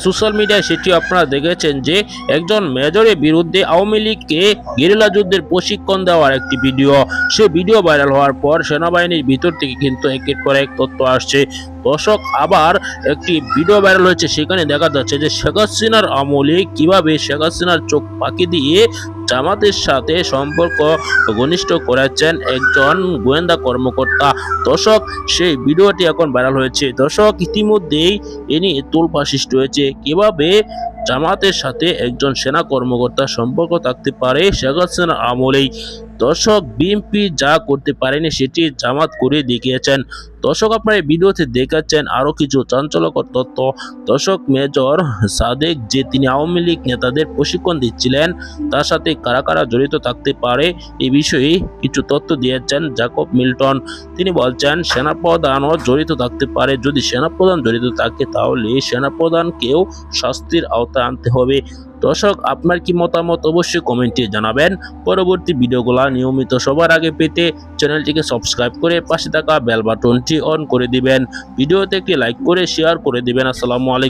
Social মিডিয়ায় সেটি আপনারা দেখেছেন যে একজন মেজরের বিরুদ্ধে আওয়ামী লীগকে গেরিলা যুদ্ধের প্রশিক্ষণ দেওয়ার একটি ভিডিও। সে ভিডিও ভাইরাল হওয়ার পর সেনাবাহিনীর ভিতর থেকে কিন্তু একের পর এক তথ্য আসছে। দর্শক, আবার একটি ভিডিও ভাইরাল হয়েছে, সেখানে দেখা যাচ্ছে যে শেখ হাসিনার আমলে কীভাবে শেখ হাসিনার চোখ পাকি দিয়ে জামাতের সাথে সম্পর্ক ঘনিষ্ঠ করেছেন একজন গোয়েন্দা কর্মকর্তা। দর্শক, সেই ভিডিওটি এখন ভাইরাল হয়েছে। দর্শক, ইতিমধ্যেই এ নিয়ে হয়েছে। কীভাবে জামাতের সাথে একজন সেনা কর্মকর্তা সম্পর্ক থাকতে পারে শেখ হাসিনার আমলেই? দর্শক বিএনপি যা করতে পারেনি সেটি জামাত করে দেখিয়েছেন। দর্শক আপনারা ভিডিওতে দেখাচ্ছেন আরও কিছু চাঞ্চল্যকর তথ্য। দর্শক মেজর সাদেক যে তিনি আওয়ামী লীগ নেতাদের প্রশিক্ষণ দিচ্ছিলেন, তার সাথে কারা কারা জড়িত থাকতে পারে এই বিষয়ে কিছু তথ্য দিয়েছেন জাকব মিল্টন। তিনি বলছেন, সেনাপ্রধানও জড়িত থাকতে পারে। যদি সেনাপ্রধান জড়িত থাকে, তাহলে সেনাপ্রধানকেও শাস্তির আওতায় আনতে হবে। দর্শক, আপনার কি মতামত অবশ্যই কমেন্টে জানাবেন। পরবর্তী ভিডিওগুলো নিয়মিত সবার আগে পেতে চ্যানেলটিকে সাবস্ক্রাইব করে পাশে থাকা বেল বাটনটি অন করে দিবেন। ভিডিওতে একটি লাইক করে, শেয়ার করে দিবেন। আসসালামু আলাইকুম।